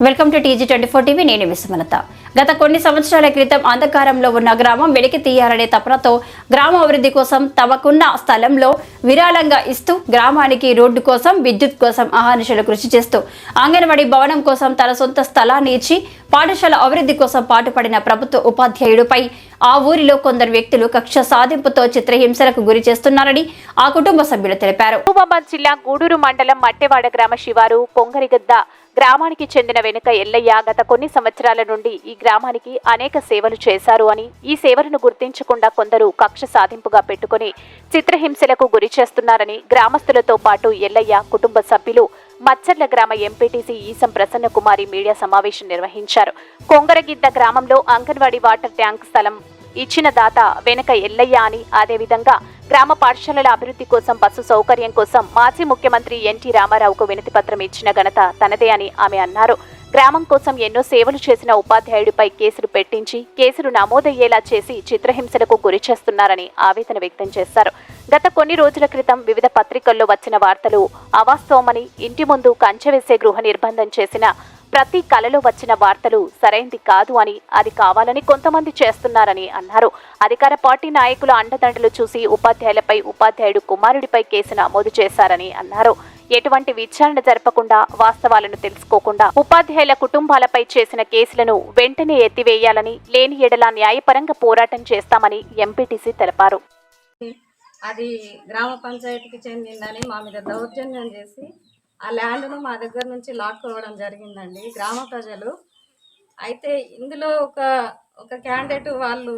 Welcome to TG twenty four TV నేను విశ్వమలత గత కొన్ని సంవత్సరాల క్రితం అంధకారంలో ఉన్న గ్రామం వెలికి తీయాలనే తపనతో గ్రామ అభివృద్ధి కోసం తమకున్న స్థలంలో విరాళంగా ఇస్తూ గ్రామానికి రోడ్డు కోసం విద్యుత్ కోసం అహానిశలు కృషి చేస్తూ అంగన్వాడీ భవనం కోసం తన సొంత స్థలాన్ని ఇచ్చి పాఠశాల అభివృద్ధి కోసం పాటుపడిన ప్రభుత్వ ఉపాధ్యాయుడిపై ఆ ఊరిలో కొందరు వ్యక్తులు కక్ష సాధింపుతో చిత్రహింసలకు గురి చేస్తున్నారని ఆ కుటుంబ సభ్యులు తెలిపారు. మహబూబాబాద్ జిల్లా గూడూరు మండలం మట్టెవాడ గ్రామ శివారు పొంగరిగద్ద గ్రామానికి చెందిన వెనుక ఎల్లయ్య గత కొన్ని సంవత్సరాల నుండి ఈ గ్రామానికి అనేక సేవలు చేశారు అని ఈ సేవలను గుర్తించకుండా కొందరు కక్ష సాధింపుగా పెట్టుకుని చిత్రహింసలకు గురి చేస్తున్నారని గ్రామస్తులతో పాటు ఎల్లయ్య కుటుంబ సభ్యులు మచ్చర్ల గ్రామ ఎంపీటీసీ ఈసం ప్రసన్న కుమారి మీడియా సమావేశం నిర్వహించారు. కొంగరగిద్ద గ్రామంలో అంగన్వాడీ వాటర్ ట్యాంక్ స్థలం ఇచ్చిన దాత వెనక ఎల్లయ్య అని అదేవిధంగా గ్రామ పాఠశాలల అభివృద్ధి కోసం బస్సు సౌకర్యం కోసం మాజీ ముఖ్యమంత్రి ఎన్టీ రామారావుకు వినతిపత్రం ఇచ్చిన ఘనత తనదే అని ఆమె అన్నారు. గ్రామం కోసం ఎన్నో సేవలు చేసిన ఉపాధ్యాయుడిపై కేసులు పెట్టించి కేసులు నమోదయ్యేలా చేసి చిత్రహింసలకు గురి చేస్తున్నారని ఆవేదన వ్యక్తం చేశారు. గత కొన్ని రోజుల క్రితం వివిధ పత్రికల్లో వచ్చిన వార్తలు అవాస్తవమని ఇంటి ముందు కంచె వేసే గృహ నిర్బంధం చేసిన ప్రతి కలలో వచ్చిన వార్తలు సరైంది కాదు అని అది కావాలని కొంతమంది చేస్తున్నారని అన్నారు. అధికార పార్టీ నాయకుల అండదండలు చూసి ఉపాధ్యాయులపై ఉపాధ్యాయుడు కుమారుడిపై కేసు నమోదు చేశారని అన్నారు. ఎటువంటి విచారణ జరపకుండా వాస్తవాలను తెలుసుకోకుండా ఉపాధ్యాయుల కుటుంబాలపై చేసిన కేసులను వెంటనే ఎత్తివేయాలని లేని ఎడల న్యాయపరంగా పోరాటం చేస్తామని ఎంపీటీసీ తెలిపారు. అది గ్రామ పంచాయతీకి చెందిందని మా మీద దౌర్జన్యం చేసి ఆ ల్యాండ్ను మా దగ్గర నుంచి లాక్కోవడం జరిగిందండి. గ్రామ ప్రజలు. అయితే ఇందులో ఒక ఒక క్యాండిడేట్ వాళ్ళు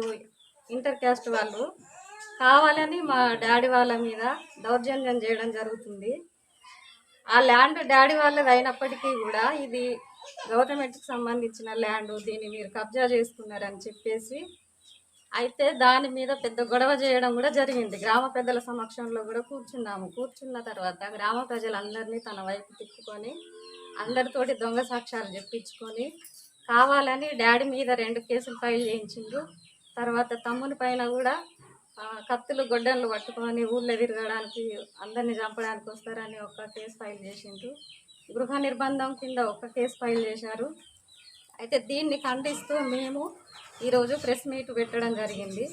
ఇంటర్ క్యాస్ట్ వాళ్ళు కావాలని మా డాడీ వాళ్ళ మీద దౌర్జన్యం చేయడం జరుగుతుంది. ఆ ల్యాండ్ డాడీ వాళ్ళది అయినప్పటికీ కూడా ఇది గవర్నమెంట్కి సంబంధించిన ల్యాండ్ దీన్ని మీరు కబ్జా చేసుకున్నారని చెప్పేసి అయితే దాని మీద పెద్ద గొడవ చేయడం కూడా జరిగింది. గ్రామ పెద్దల సమక్షంలో కూడా కూర్చున్నాము. కూర్చున్న తర్వాత గ్రామ ప్రజలందరినీ తన వైపు తిప్పుకొని అందరితోటి దొంగ సాక్ష్యాలు చెప్పించుకొని కావాలని డాడీ మీద రెండు కేసులు ఫైల్ చేయించిండ్రు. తర్వాత తమ్ముని పైన కూడా కత్తులు గొడ్డలు పట్టుకొని ఊళ్ళో తిరగడానికి అందరిని చంపడానికి వస్తారని ఒక కేసు ఫైల్ చేసిండ్రు. గృహ నిర్బంధం కింద ఒక కేసు ఫైల్ చేశారు. అయితే దీన్ని ఖండిస్తూ మేము ఈరోజు ప్రెస్ మీట్ పెట్టడం జరిగింది.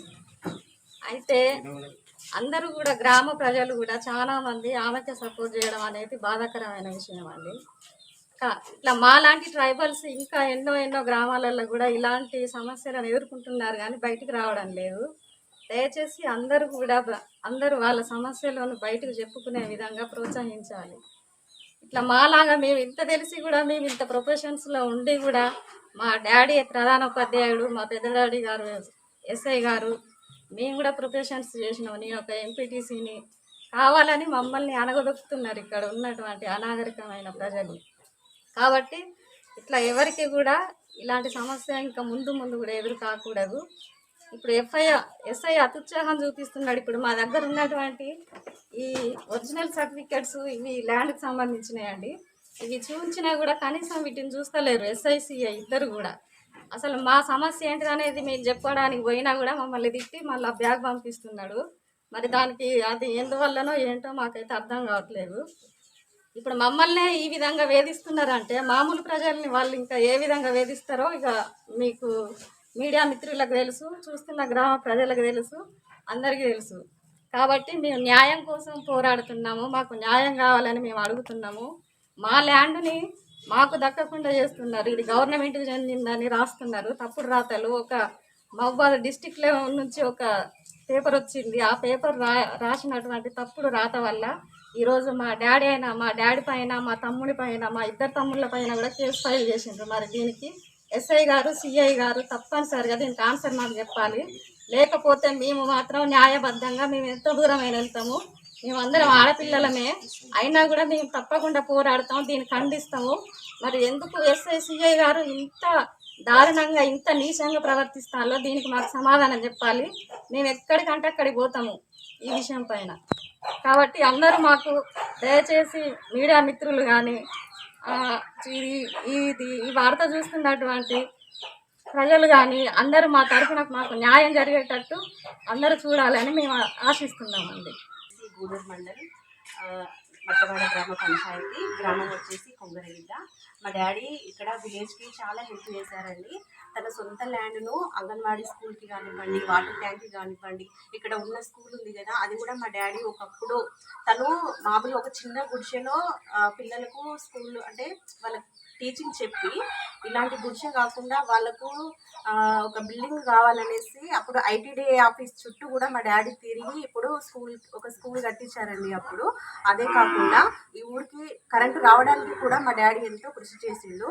అయితే అందరూ కూడా గ్రామ ప్రజలు కూడా చాలా మంది ఆమెకి సపోర్ట్ చేయడం అనేది బాధాకరమైన విషయం అండి. ఇట్లా మాలాంటి ట్రైబల్స్ ఇంకా ఎన్నో ఎన్నో గ్రామాలలో కూడా ఇలాంటి సమస్యలను ఎదుర్కొంటున్నారు కానీ బయటికి రావడం లేదు. దయచేసి అందరూ కూడా అందరూ వాళ్ళ సమస్యలను బయటకు చెప్పుకునే విధంగా ప్రోత్సహించాలి. ఇట్లా మాలాగా మేము ఇంత తెలిసి కూడా మేము ఇంత ప్రొఫెషన్స్లో ఉండి కూడా మా డాడీ ప్రధాన ఉపాధ్యాయుడు మా పెద్ద డాడీ గారు ఎస్ఐ గారు మేము కూడా ప్రొఫెషన్స్ చేసినాం. నేను ఒక ఎంపీటీసీని కావాలని మమ్మల్ని అనగదొక్కుతున్నారు ఇక్కడ ఉన్నటువంటి అనాగరికమైన ప్రజలు. కాబట్టి ఇట్లా ఎవరికి కూడా ఇలాంటి సమస్య ఇంకా ముందు ముందు కూడా ఎదురు కాకూడదు. ఇప్పుడు ఎఫ్ఐఆర్ ఎస్ఐ అత్యుత్సాహం చూపిస్తున్నాడు. ఇప్పుడు మా దగ్గర ఉన్నటువంటి ఈ ఒరిజినల్ సర్టిఫికెట్స్ ఇవి ల్యాండ్కి సంబంధించినవి ఇవి చూపించినా కూడా కనీసం వీటిని చూస్తలేరు ఎస్ఐసిఐ ఇద్దరు కూడా. అసలు మా సమస్య ఏంటిది అనేది మేము చెప్పుకోవడానికి పోయినా కూడా మమ్మల్ని తిట్టి మళ్ళీ బ్యాగ్ పంపిస్తున్నాడు. మరి దానికి అది ఎందువల్లనో ఏంటో మాకైతే అర్థం కావట్లేదు. ఇప్పుడు మమ్మల్నే ఈ విధంగా వేధిస్తున్నారంటే మామూలు ప్రజల్ని వాళ్ళు ఇంకా ఏ విధంగా వేధిస్తారో ఇక మీకు మీడియా మిత్రులకు తెలుసు చూస్తున్న గ్రామ ప్రజలకు తెలుసు అందరికీ తెలుసు. కాబట్టి మేము న్యాయం కోసం పోరాడుతున్నాము మాకు న్యాయం కావాలని మేము అడుగుతున్నాము. మా ల్యాండ్ని మాకు దక్కకుండా చేస్తున్నారు. ఇది గవర్నమెంట్కి చెందిందని రాస్తున్నారు. తప్పుడు రాతలు ఒక మహబాద్ డిస్టిక్ లెవెల్ నుంచి ఒక పేపర్ వచ్చింది. ఆ పేపర్ రా రాసినటువంటి తప్పుడు రాత వల్ల ఈరోజు మా డాడీ అయినా మా డాడీ పైన మా తమ్ముడి పైన మా ఇద్దరు తమ్ముళ్ళ పైన కూడా కేసు ఫైల్ చేసిండ్రు. మరి దీనికి ఎస్ఐ గారు సిఐ గారు తప్పనిసరిగా దీనికి ఆన్సర్ మాకు చెప్పాలి. లేకపోతే మేము మాత్రం న్యాయబద్ధంగా మేము ఎంత దూరమైన వెళ్తాము. మేమందరం ఆడపిల్లలమే. అయినా కూడా మేము తప్పకుండా పోరాడతాం దీన్ని ఖండిస్తాము. మరి ఎందుకు ఎస్ఐ సిఐ గారు ఇంత దారుణంగా ఇంత నీచంగా ప్రవర్తిస్తాలో దీనికి మాకు సమాధానం చెప్పాలి. మేము ఎక్కడికంటే అక్కడికి పోతాము ఈ విషయం పైన. కాబట్టి అందరూ మాకు దయచేసి మీడియా మిత్రులు కానీ ఇది ఇది ఈ వార్త చూస్తున్నటువంటి ప్రజలు కానీ అందరూ మా తరఫున మాకు న్యాయం జరిగేటట్టు అందరూ చూడాలని మేము ఆశిస్తున్నామండి. గూడూరు మండలం ఆ, గ్రామ పంచాయతీ. గ్రామం వచ్చేసి కొంగరగిద్ద మా డాడీ ఇక్కడ విలేజ్కి చాలా హెల్ప్ చేశారండి. తన సొంత ల్యాండ్ను అంగన్వాడీ స్కూల్కి కానివ్వండి వాటర్ ట్యాంక్కి కానివ్వండి ఇక్కడ ఉన్న స్కూల్ ఉంది కదా అది కూడా మా డాడీ ఒకప్పుడు తను మామూలు ఒక చిన్న గుడిసెలో పిల్లలకు స్కూల్ అంటే వాళ్ళకి టీచింగ్ చెప్పి ఇలాంటి గుడిసె కాకుండా వాళ్ళకు ఒక బిల్డింగ్ కావాలనేసి అప్పుడు ఐటీడీ ఆఫీస్ చుట్టూ కూడా మా డాడీ తిరిగి ఇప్పుడు స్కూల్ ఒక స్కూల్ కట్టించారండి అప్పుడు. అదే కాకుండా ఈ ఊరికి కరెంటు రావడానికి కూడా మా డాడీ ఎంతో కృషి చేసిండు.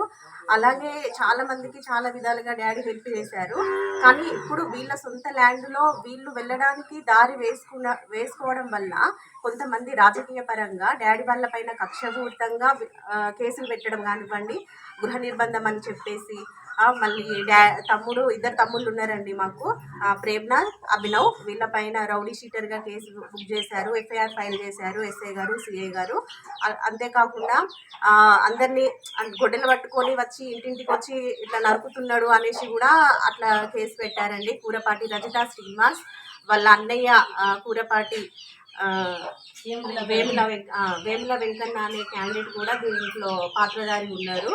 అలాగే చాలా మందికి చాలా విధాలుగా డాడీ హెల్ప్ చేశారు. కానీ ఇప్పుడు వీళ్ళ సొంత ల్యాండ్లో వీళ్ళు వెళ్ళడానికి దారి వేసుకున్న వేసుకోవడం వల్ల కొంతమంది రాజకీయ పరంగా డాడీ వాళ్ళ పైన కక్షపూరితంగా కేసులు పెట్టడం కానివ్వండి గృహ నిర్బంధం అని చెప్పేసి మళ్ళీ డా తమ్ముడు ఇద్దరు తమ్ముళ్ళు ఉన్నారండి మాకు. ప్రేమ్నాథ్ అభినవ్ వీళ్ళ పైన రౌడీ షీటర్గా కేసు బుక్ చేశారు ఎఫ్ఐఆర్ ఫైల్ చేశారు ఎస్ఐ గారు సిఐ గారు. అంతేకాకుండా అందరినీ గొడ్డలు పట్టుకొని వచ్చి ఇంటింటికి వచ్చి ఇట్లా నరుకుతున్నాడు అనేసి కూడా అట్లా కేసు పెట్టారండి. కూరపాటి రజిత శ్రీనివాస్ వాళ్ళ అన్నయ్య కూరపాటి వేముల వెంక వేముల వెంకన్న అనే క్యాండిడేట్ కూడా దీంట్లో పాత్రధారి ఉన్నారు.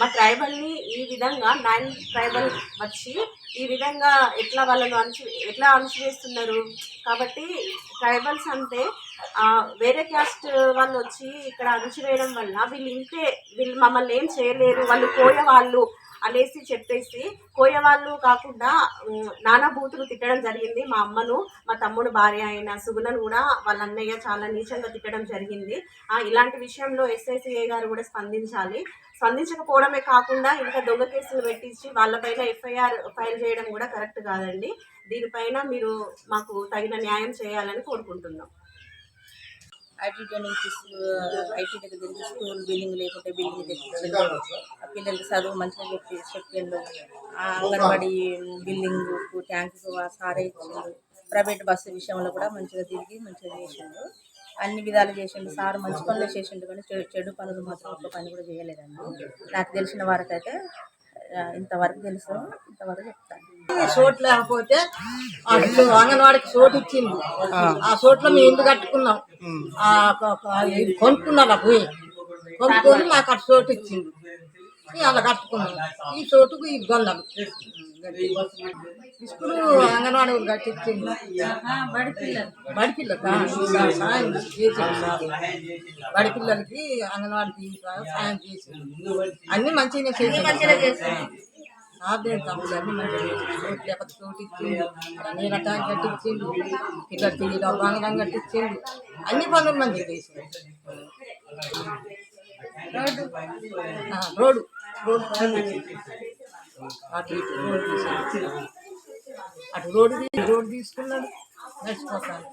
మా ట్రైబల్ని ఈ విధంగా నైన్ ట్రైబల్ వచ్చి ఈ విధంగా ఎట్లా వాళ్ళను అణచి ఎట్లా అణచివేస్తున్నారు? కాబట్టి ట్రైబల్స్ అంటే వేరే క్యాస్ట్ వాళ్ళు వచ్చి ఇక్కడ అణచివేయడం వల్ల వీళ్ళు ఇంతే వీళ్ళు మమ్మల్ని ఏం చేయలేరు. వాళ్ళు పోయే వాళ్ళు అనేసి చెప్పేసి కోయ వాళ్ళు కాకుండా ఉమ్, నానా బూతులు తిట్టడం జరిగింది. మా అమ్మను మా తమ్ముడు భార్య అయిన సుగుణను కూడా వాళ్ళ అన్నయ్య చాలా నీచంగా తిట్టడం జరిగింది. ఇలాంటి విషయంలో ఎస్ఐసిఐ గారు కూడా స్పందించాలి. స్పందించకపోవడమే కాకుండా ఇంకా దొంగ కేసులు పెట్టించి వాళ్ళపైన ఎఫ్ఐఆర్ ఫైల్ చేయడం కూడా కరెక్ట్ కాదండి. దీనిపైన మీరు మాకు తగిన న్యాయం చేయాలని కోరుకుంటున్నాం. నుంచి ఐటీ దగ్గర స్కూల్ బిల్డింగ్ లేకుంటే బిల్డింగ్ తెప్పించిండు ఆ పిల్లలకి చదువు మంచిగా చెప్పి చెప్పిండు ఆ అంగన్వాడీ బిల్డింగ్ ట్యాంక్ సారే ఇచ్చిండు. ప్రైవేట్ బస్సు విషయంలో కూడా మంచిగా తిరిగి మంచిగా చేసిండు. అన్ని విధాలు చేసిండు. సార్ మంచి పనులు చేసిండు కానీ చెడు చెడు పనులు మాత్రం ఒక్క పని కూడా చేయలేదండి. నాకు తెలిసిన వరకైతే ఇంతవరకు తెలుసు. ఇంతవరకు చెప్తాను. చోటు లేకపోతే అటు అంగన్వాడికి చోటు ఇచ్చింది ఆ. చోట్లో మేము ఇల్లు కట్టుకున్నాం. కొనుక్కున్నారు ఆ భూమి కొనుక్కొని మాకు అటు చోటు ఇచ్చింది అలా కట్టుకున్నాం ఈ చోటుకు ఈ గొండలు ఇప్పుడు అంగన్వాడి కట్టించింది. బడి పిల్లలు? సాయం చేసింది. బడి పిల్లలకి అంగన్వాడికి సాయం చేసింది. అన్ని మంచిగా చేసింది. అదే తమ్ముడు అన్ని మంచిగా. చోటు లేకపోతే చోటు ఇచ్చిండు నీళ్ళ ట్యాంక్ కట్టించిండు పిల్లలకి డబ్బాంగం కట్టించిండు అన్ని పనులు మంచిగా రోడ్డు రోడ్డు. అటు అటు రోడ్డు తీసుకున్నాడు. నడిచిపోతాను